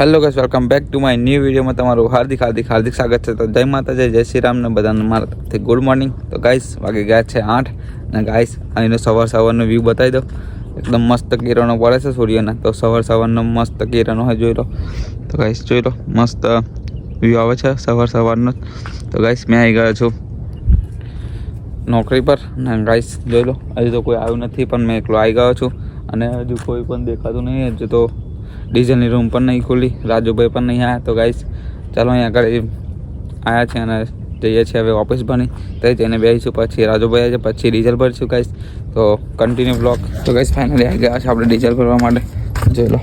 Hello guys welcome back to my new વિડીયોમાં તમારું હાર્દિક હાર્દિક હાર્દિક સ્વાગત છે. તો જય માતાજી, જય શ્રી રામને બધાને મારા તરફથી ગુડ મોર્નિંગ તો ગાઈસ વાગે ગયા છે આઠ અને ગાઈસ અહીંનો સવાર સવારનો વ્યૂ બતાવી દો એકદમ મસ્ત કિરણો પડે છે સૂર્યના. તો સવાર સવારનો મસ્ત કિરણો હોય જોઈ લો. તો ગાઈસ જોઈ લો, મસ્ત વ્યૂ આવે છે સવાર સવારનો. તો ગાઈસ મેં આવી ગયો છું નોકરી પર. ને ગાઈસ જોઈ લો, હજુ તો કોઈ આવ્યું નથી, પણ મેં એકલો આવી ગયો છું. અને હજુ કોઈ પણ દેખાતું નહીં, હજુ તો ડીઝલની રૂમ પણ નહીં ખુલી રાજુભાઈ પણ નહીં આવ્યા તો ગાઈશ ચાલો અહીંયા આગળ આવ્યા છે અને જઈએ છીએ હવે ઓફિસ ભણી તો જઈને બેસીશું પછી રાજુભાઈ આવે છે, પછી ડીઝલ ભરીશું ગાઈશ તો કન્ટિન્યુ બ્લોક તો ગાઈશ ફાઇનલી આવી ગયા છે આપણે ડીઝલ ભરવા માટે. જોઈ લો.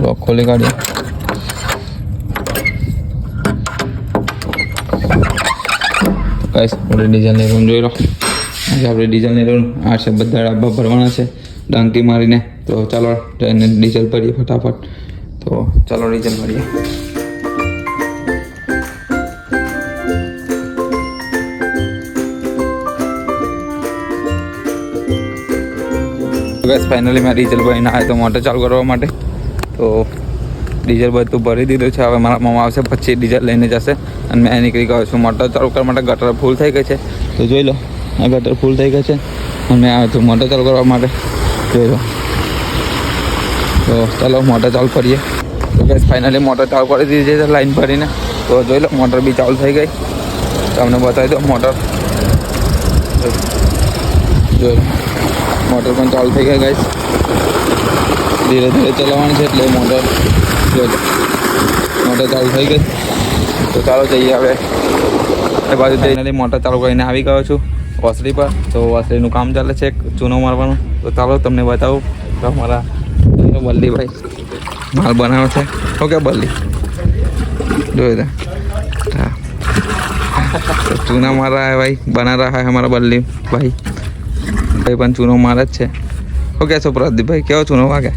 બ્લોક ખોલી કાઢીએ ગાઈશ આપણે ડીઝલની રૂમ જોઈ લો. આજે આપણે ડીઝલની રૂમ આ છે, બધા ડબ્બા ભરવાના છે. ડાંકી મારીને. તો ચાલો ટ્રેનને ડીઝલ ભરીએ ફટાફટ. તો ચાલો ડીઝલ ભરીએ. બસ ફાઇનલી મેં ડીઝલ ભરીને આવ્યો તો મોટર ચાલુ કરવા માટે. તો ડીઝલ બધું ભરી દીધું છે. હવે મારા મમ્મા આવશે, પછી ડીઝલ લઈને જશે. અને મેં નીકળી ગયો છું મોટર ચાલુ કરવા માટે ગટર ફૂલ થઈ ગઈ છે. તો જોઈ લો, આ ગટર ફૂલ થઈ ગઈ છે. અને મેં આવ્યો છું મોટર ચાલુ કરવા માટે જોઈ તો ચાલો મોટર ચાલુ કરીએ. તો ગેસ ફાઇનલી મોટર ચાલુ કરી દીધી છે લાઈન ભરીને. તો જોઈ લો, મોટર બી ચાલુ થઈ ગઈ. તમને બતાવી દો મોટર. જોઈ લો, મોટર પણ ચાલુ થઈ ગઈ ગઈ ધીરે ધીરે ચલાવવાની છે એટલે મોટર, જોઈ મોટર ચાલુ થઈ ગઈ. તો ચાલો જઈએ હવે. એ બાજુ જઈને મોટર ચાલુ કરીને આવી ગયો છું. ઓસરી પર. તો ઓસરીનું કામ ચાલે છે ચૂનો મારવાનું. તો ચાલો તમને બતાવું તો અમારા બલ્લીભાઈ માલ બનાવે છે. ઓકે બલ્લી? જોયું હા. ચૂના મારા હે ભાઈ. બના રહા હે અમારા બલ્લી ભાઈ ભાઈ પણ ચૂનો મારે જ છે. ઓકે છો પ્રદીપભાઈ? કેવો ચૂનો વાગે?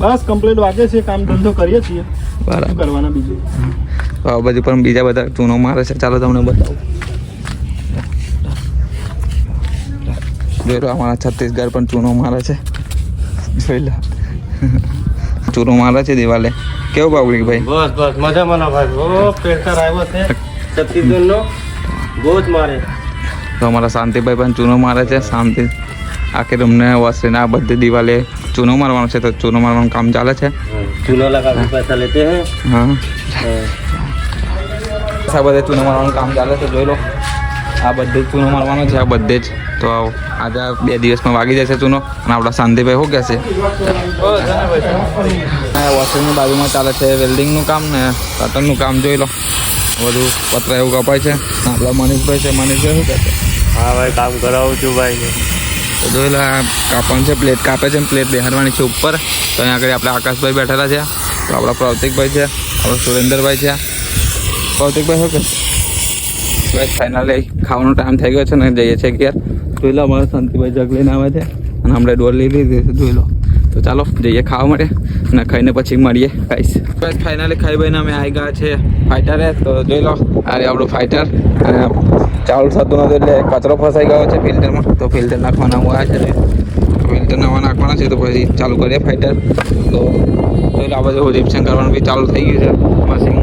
બસ કમ્પ્લીટ વાગે છે. કામ ધંધો કરીએ છીએ. બરાબર. કરવાના બીજું? તો આ બાજુ પણ બીજા બધા ચૂનો મારે છે. ચાલો તમને બતાવું. જોઈ લો અમારા છત્તીસગઢ પણ ચૂનો મારે છે. જોઈ લો. ચૂનો મારે છે દિવાલે. કેવું બાબુ ભાઈ? બસ બસ મજામાં ભાઈ? બહુ પેરકાર આવ્યો છે. છત્તીસગઢનો બહુ જ મારે. તો અમારા શાંતિભાઈ પણ ચૂનો મારે છે. શાંતિ આખી અમને વસીને આ બધી દિવાલે ચૂનો મારવાનો છે તો ચૂનો મારવાનું કામ ચાલે છે? ચૂનો લગા પૈસા લેતે હા? સાહેબ બધે ચૂનો મારવાનું કામ ચાલે છે જોઈ લો. આ બધે જ ચૂનો મારવાનો છે આ બધે જ. તો આજે બે દિવસમાં વાગી જશે ચૂનો. અને આપણા શાંતિભાઈ શું કહેશે? વોશિંગની બાજુમાં ચાલે છે વેલ્ડિંગનું કામ ને કટનનું કામ જોઈ લો. બધું પત્ર એવું કપાય છે. આપણા મનીષભાઈ છે. મનીષભાઈ શું કહેશે? હા ભાઈ કામ કરાવું છું ભાઈ. તો જોઈ લો કાપવાનું છે. પ્લેટ કાપે છે પ્લેટ બેહારવાની છે ઉપર. તો અહીંયા આગળ આપણે આકાશભાઈ બેઠેલા છે. તો આપણા પ્રવતિકભાઈ છે. આપણા સુરેન્દ્રભાઈ છે. પ્રવતિકભાઈ શું કહેશે? બસ ફાઇનલી ખાવાનો ટાઈમ થઈ ગયો છે ને જઈએ છીએ ઘેર. જોઈ લો અમારા શાંતિભાઈ જગ લઈને આવે છે અને હમણાં ડોર લઈ લીધી છે જોઈ લો તો ચાલો જઈએ ખાવા માટે અને ખાઈને પછી મળીએ ખાઈશ બસ ફાઇનલી ખાઈ ભાઈને અમે આવી ગયા છે ફાઇટરે તો જોઈ લો અરે આપણું ફાઇટર અને ચાવલ થતું નથી એટલે કચરો ફસાઈ ગયો છે ફિલ્ટરમાં. તો ફિલ્ટર નાખવાના હું આવ્યા છે ફિલ્ટર નવા નાખવાના છે તો પછી ચાલુ કરીએ ફાઇટર તો જોઈ લો આ બધું રિપ્શન કરવાનું બી ચાલુ થઈ ગયું છે. મશીન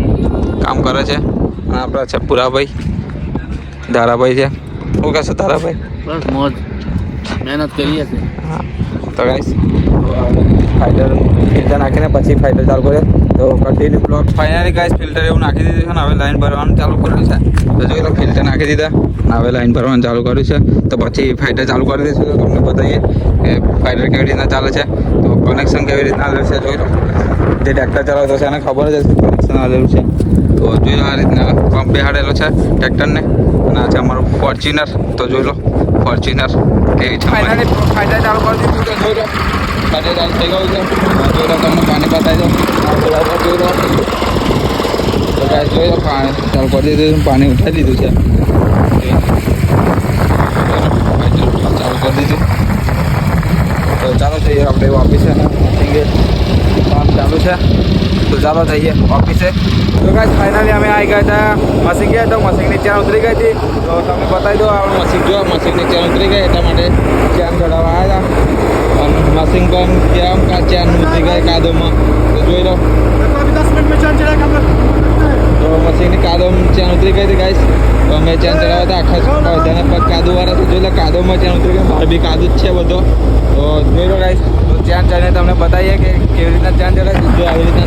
કામ કરે છે. અને આપણા છે પુરાભાઈ. ધારાભાઈ છે. શું કહેશો ધારાભાઈ? બસ મોજ. મહેનત કરીએ હા. તો ગાઈસ ફાઇટર ફિલ્ટર નાખીને પછી ફાઇટર ચાલુ કરે તો continue block finally guys filter એવું નાખી દીધું છે ને હવે લાઈન ભરવાનું ચાલુ કર્યું છે. તો જોઈ લો ફિલ્ટર નાખી દીધા. હવે લાઈન ભરવાનું ચાલુ કર્યું છે. તો પછી ફાઇટર ચાલુ કરી દઈશું. તો તમને બતાવીએ કે ફાઇટર કેવી રીતના ચાલે છે. તો કનેક્શન કેવી રીતના આવે છે જોઈ લો. જે ટ્રેક્ટર ચલાવતો છે એને ખબર જ હશે કનેક્શન આવેલું છે. તો જોઈ આ રીતના પંપ બેહાડેલો છે ટ્રેક્ટરને અને આ છે અમારું ફોર્ચ્યુનર. તો જોઈ લો ફોર્ચ્યુનર કેવી છે ફાઇનલી ફાયદા ચાલુ કરી દીધું તો જોઈ લો. ફાયદા ચાલુ થઈ ગયું છે. જોઈ લો તમને પાણી બતાવી દો જોઈ લો જોઈ લો. તો guys જોઈ લો પાણી ચાલુ કરી દીધું પાણી ઉઠાવી દીધું છે. ચાલુ કરી દીધું. તો ચાલો જઈએ આપણે ઓફિસે. અને કામ ચાલુ છે. તો ચાલો જઈએ ઓફિસે. फाइनली हमें आए गए थे मशीन गए तो मशीन नीचे उतरी गई थी तो तुमने बताई दो मशीन जो मशीन नीचे उतरी गई एटा मैं चैन चढ़ावा और मशीन को हम क्या हम का चैन उतरी गए का दो तो जो लो अभी 10 मिनट में चैन चढ़ा कर तो मशीन का दो चैन उतरी गई थी गाइस तो मैं चैन चढ़ावा था खास और देना पर का वाला जो लो का में चैन उतरी गई बाहर भी छे वो तो जो लो गाइस तो चैन चढ़ने तुमने बताइए कि किस रीति चैन चढ़ा जो आ रीति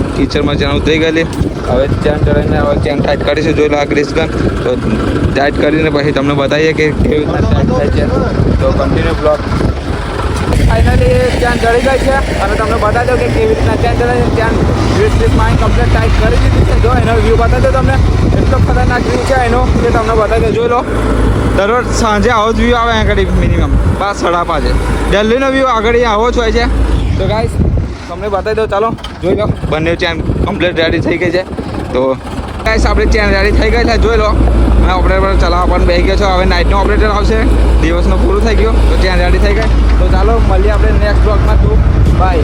આવી કિચડમાં ચેન ઉતરી ગયેલી. હવે ચેન ચડાવીને હવે ચેન ટાઈટ કરીશું જોઈ લો આ ગ્રીસ ગન તો ટાઈટ કરીને પછી તમને બતાવીએ કે કેવી રીતના ટાઈટ થાય છે. તો કન્ટિન્યુ બ્લોક ફાઇનલી ચેન ચડી ગઈ છે. અને તમને બતાવી દો કે કેવી રીતના ચેન ચડાવી ચેન ગ્રીસ માઇન કમ્પ્લીટ ટાઈટ કરી દીધી છે. જો એનો વ્યૂ બતાવી દો તમને. એટલો ખતરનાક વ્યૂ છે એનો કે તમને બતાવી દો જોઈ લો. દરરોજ સાંજે આવો જ વ્યૂ આવે આગળ મિનિમમ બસ સાડા પાંચે દિલ્હીનો વ્યૂ આગળ આવો જ હોય છે. તો ગાઈસ તમને બતાવી દો ચાલો, જોઈ લો. બંને ચેન કમ્પ્લીટ રેડી થઈ ગઈ છે. તો ગાઈસ આપણે ચેન રેડી થઈ ગઈ છે, જોઈ લો. મેં ઓપરેટર ચલાવવા પણ બેસી ગયો છો. હવે નાઇટનો ઓપરેટર આવશે. દિવસનો પૂરું થઈ ગયો. તો ચેન રેડી થઈ ગઈ. તો ચાલો, મળીએ આપણે નેક્સ્ટ બ્લોગમાં તું બાય